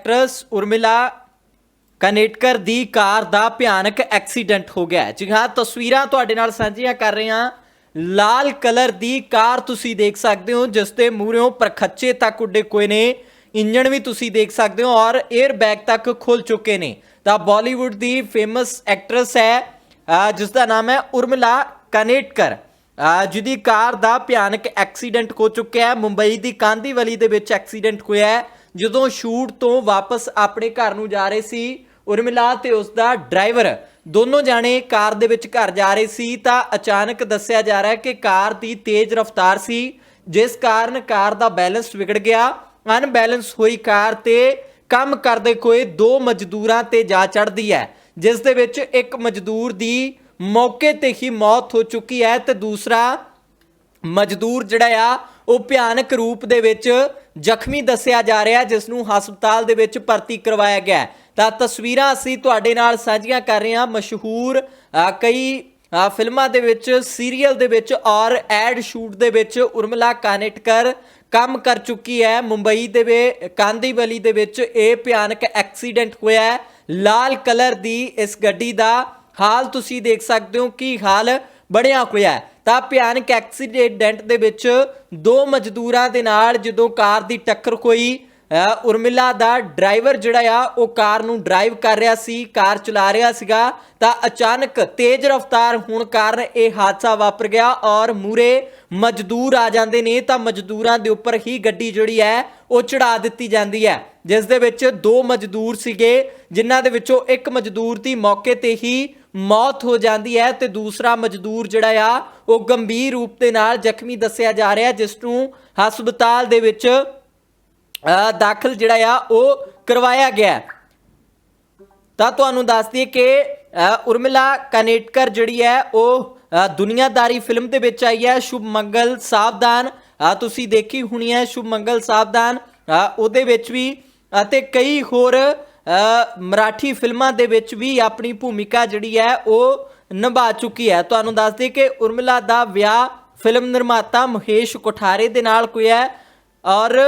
Actress Urmila ਕਨੇਟਕਰ ਦੀ ਕਾਰ ਦਾ ਭਿਆਨਕ accident ਹੋ ਗਿਆ ਜੀ ਹਾਂ, ਤਸਵੀਰਾਂ ਤੁਹਾਡੇ ਨਾਲ ਸਾਂਝੀਆਂ ਕਰ ਰਹੇ ਹਾਂ। ਲਾਲ ਕਲਰ ਦੀ ਕਾਰ ਤੁਸੀਂ ਦੇਖ ਸਕਦੇ ਹੋ, ਜਿਸ ਦੇ ਮੂਹਰੋਂ ਪ੍ਰਖੱਚੇ ਤੱਕ ਉੱਡੇ ਕੋਏ ਨੇ। ਇੰਜਣ ਵੀ ਤੁਸੀਂ ਦੇਖ ਸਕਦੇ ਹੋ ਔਰ 에ਅਰ ਬੈਗ ਤੱਕ ਖੁੱਲ ਚੁੱਕੇ ਨੇ। ਤਾਂ ਬਾਲੀਵੁੱਡ ਦੀ ਫੇਮਸ ਐਕਟਰੈਸ ਹੈ ਜਿਸ ਦਾ ਨਾਮ ਹੈ ਉਰਮਿਲਾ ਕਨੇਟਕਰ। ਜਿਹਦੀ ਕਾਰ ਦਾ ਭਿਆਨਕ ਐਕਸੀਡੈਂਟ ਹੋ ਚੁੱਕਿਆ ਹੈ। ਮੁੰਬਈ ਦੀ ਕਾਂਦੀਵਲੀ ਦੇ ਵਿੱਚ ਐਕਸੀਡੈਂਟ ਹੋਇਆ ਹੈ। ਜਦੋਂ ਸ਼ੂਟ ਤੋਂ ਵਾਪਸ ਆਪਣੇ ਘਰ ਨੂੰ ਜਾ ਰਹੇ ਸੀ, ਉਰਮਿਲਾ ਤੇ ਉਸ ਦਾ ਡਰਾਈਵਰ ਦੋਨੋਂ ਜਾਣੇ ਕਾਰ ਦੇ ਵਿੱਚ ਘਰ ਜਾ ਰਹੇ ਸੀ, ਤਾਂ ਅਚਾਨਕ ਦੱਸਿਆ ਜਾ ਰਿਹਾ ਹੈ ਕਿ ਕਾਰ ਦੀ ਤੇਜ਼ ਰਫ਼ਤਾਰ ਸੀ, ਜਿਸ ਕਾਰਨ ਕਾਰ ਦਾ ਬੈਲੈਂਸ ਵਿਗੜ ਗਿਆ। ਅਨਬੈਲੈਂਸ ਹੋਈ ਕਾਰ ਤੇ ਕੰਮ ਕਰਦੇ ਕੋਏ ਦੋ ਮਜ਼ਦੂਰਾਂ ਤੇ ਜਾ ਚੜਦੀ ਹੈ, ਜਿਸ ਦੇ ਵਿੱਚ ਇੱਕ ਮਜ਼ਦੂਰ ਦੀ ਮੌਕੇ ਤੇ ਹੀ ਮੌਤ ਹੋ ਚੁੱਕੀ ਹੈ ਤੇ ਦੂਸਰਾ ਮਜ਼ਦੂਰ ਜਿਹੜਾ ਆ ਉਹ ਭਿਆਨਕ ਰੂਪ ਦੇ ਵਿੱਚ ਜ਼ਖਮੀ ਦੱਸਿਆ ਜਾ ਰਿਹਾ, ਜਿਸ ਨੂੰ ਹਸਪਤਾਲ ਦੇ ਵਿੱਚ ਭਰਤੀ ਕਰਵਾਇਆ ਗਿਆ ਤਾਂ ਤਸਵੀਰਾਂ ਅਸੀਂ ਤੁਹਾਡੇ ਨਾਲ ਸਾਂਝੀਆਂ ਕਰ ਰਹੇ ਹਾਂ। ਮਸ਼ਹੂਰ ਕਈ ਫਿਲਮਾਂ ਦੇ ਵਿੱਚ, ਸੀਰੀਅਲ ਦੇ ਵਿੱਚ ਔਰ ਐਡ ਸ਼ੂਟ ਦੇ ਵਿੱਚ ਉਰਮਲਾ ਕਾਨੇਟਕਰ ਕੰਮ ਕਰ ਚੁੱਕੀ ਹੈ। ਮੁੰਬਈ ਦੇ ਵੇ, ਕਾਂਦੀਵਲੀ ਦੇ ਵਿੱਚ ਇਹ ਭਿਆਨਕ ਐਕਸੀਡੈਂਟ ਹੋਇਆ ਹੈ। ਲਾਲ ਕਲਰ ਦੀ ਇਸ ਗੱਡੀ ਦਾ ਹਾਲ ਤੁਸੀਂ ਦੇਖ ਸਕਦੇ ਹੋ ਕੀ ਹਾਲ ਬਣਿਆ ਹੋਇਆ ਹੈ। ਤਾਂ ਭਿਆਨਕ ਐਕਸੀਡੈਂਟ ਦੇ ਵਿੱਚ ਦੋ ਮਜ਼ਦੂਰਾਂ ਦੇ ਨਾਲ ਜਦੋਂ ਕਾਰ ਦੀ ਟੱਕਰ ਹੋਈ ਉਰਮਿਲਾ ਦਾ ਡਰਾਈਵਰ ਜਿਹੜਾ ਆ, ਉਹ ਕਾਰ ਨੂੰ ਡਰਾਈਵ ਕਰ ਰਿਹਾ ਸੀ, ਕਾਰ ਚਲਾ ਰਿਹਾ ਸੀਗਾ, ਤਾਂ ਅਚਾਨਕ ਤੇਜ਼ ਰਫ਼ਤਾਰ ਹੋਣ ਕਾਰਨ ਇਹ ਹਾਦਸਾ ਵਾਪਰ ਗਿਆ ਔਰ ਮੂਰੇ ਮਜ਼ਦੂਰ ਆ ਜਾਂਦੇ ਨੇ, ਤਾਂ ਮਜ਼ਦੂਰਾਂ ਦੇ ਉੱਪਰ ਹੀ ਗੱਡੀ ਜਿਹੜੀ ਹੈ ਉਹ ਚੜਾ ਦਿੱਤੀ ਜਾਂਦੀ ਹੈ। ਜਿਸ ਦੇ ਵਿੱਚ ਦੋ ਮਜ਼ਦੂਰ ਸੀਗੇ, ਜਿਨ੍ਹਾਂ ਦੇ ਵਿੱਚੋਂ ਇੱਕ ਮਜ਼ਦੂਰ ਦੀ ਮੌਕੇ ਤੇ ਹੀ ਮੌਤ ਹੋ ਜਾਂਦੀ ਹੈ ਤੇ ਦੂਸਰਾ ਮਜ਼ਦੂਰ ਜਿਹੜਾ ਆ, ਉਹ ਗੰਭੀਰ ਰੂਪ ਦੇ ਨਾਲ ਜ਼ਖਮੀ ਦੱਸਿਆ ਜਾ ਰਿਹਾ, ਜਿਸ ਨੂੰ ਹਸਪਤਾਲ ਦੇ ਵਿੱਚ ਦਾਖਲ ਜਿਹੜਾ ਆ, ਉਹ ਕਰਵਾਇਆ ਗਿਆ ਤਾਂ ਤੁਹਾਨੂੰ ਦੱਸ ਦਈਏ ਕਿ ਉਰਮਿਲਾ ਕਨੇਟਕਰ ਜਿਹੜੀ ਹੈ, ਉਹ ਦੁਨੀਆਦਾਰੀ ਫਿਲਮ ਦੇ ਵਿੱਚ ਆਈ ਹੈ। ਸ਼ੁਭ ਮੰਗਲ, ਸਾਵਧਾਨ ਅ, ਤੁਸੀਂ ਦੇਖੀ ਹੋਣੀ ਹੈ ਸ਼ੁਭ ਮੰਗਲ ਸਾਵਧਾਨ ਉਹਦੇ ਵਿੱਚ ਵੀ ਅਤੇ ਕਈ ਹੋਰ ਮਰਾਠੀ ਫਿਲਮਾਂ ਦੇ ਵਿੱਚ ਵੀ ਆਪਣੀ ਭੂਮਿਕਾ ਜਿਹੜੀ ਹੈ ਉਹ ਨਿਭਾ ਚੁੱਕੀ ਹੈ। ਤੁਹਾਨੂੰ ਦੱਸ ਦਈਏ ਕਿ ਉਰਮਿਲਾ ਦਾ ਵਿਆਹ ਫਿਲਮ ਨਿਰਮਾਤਾ ਮਹੇਸ਼ ਕੋਠਾਰੇ ਦੇ ਨਾਲ ਹੋਇਆ ਔਰ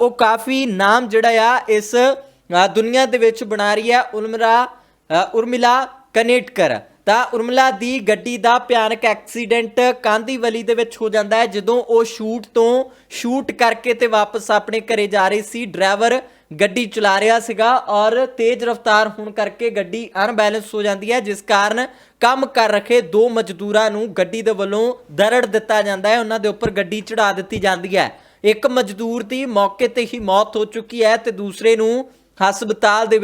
ਉਹ ਕਾਫੀ ਨਾਮ ਜਿਹੜਾ ਆ ਇਸ ਦੁਨੀਆ ਦੇ ਵਿੱਚ ਬਣਾ ਰਹੀ ਹੈ ਉਰਮਿਲਾ ਉਰਮਿਲਾ ਕਨੇਟਕਰ। ਤਾਂ ਉਰਮਲਾ ਦੀ ਗੱਡੀ ਦਾ ਭਿਆਨਕ ਐਕਸੀਡੈਂਟ ਕਾਂਦੀਵਲੀ ਦੇ ਵਿੱਚ ਹੋ ਜਾਂਦਾ ਹੈ, ਜਦੋਂ ਉਹ ਸ਼ੂਟ ਤੋਂ ਸ਼ੂਟ ਕਰਕੇ ਤੇ ਵਾਪਸ ਆਪਣੇ ਘਰੇ ਜਾ ਰਹੀ ਸੀ। ਡਰਾਈਵਰ ਗੱਡੀ ਚਲਾ ਰਿਹਾ ਸੀਗਾ ਔਰ ਤੇਜ਼ ਰਫ਼ਤਾਰ ਹੋਣ ਕਰਕੇ ਗੱਡੀ ਅਨਬੈਲੈਂਸ ਹੋ ਜਾਂਦੀ ਹੈ, ਜਿਸ ਕਾਰਨ ਕੰਮ ਕਰ ਰਖੇ ਦੋ ਮਜ਼ਦੂਰਾਂ ਨੂੰ ਗੱਡੀ ਦੇ ਵੱਲੋਂ ਦਰੜ ਦਿੱਤਾ ਜਾਂਦਾ ਹੈ। ਉਹਨਾਂ ਦੇ ਉੱਪਰ ਗੱਡੀ ਚੜਾ ਦਿੱਤੀ ਜਾਂਦੀ ਹੈ। ਇੱਕ ਮਜ਼ਦੂਰ ਦੀ ਮੌਕੇ ਤੇ ਹੀ ਮੌਤ ਹੋ ਚੁੱਕੀ ਹੈ ਤੇ ਦੂਸਰੇ ਨੂੰ ਹਸਪਤਾਲ ਦੇ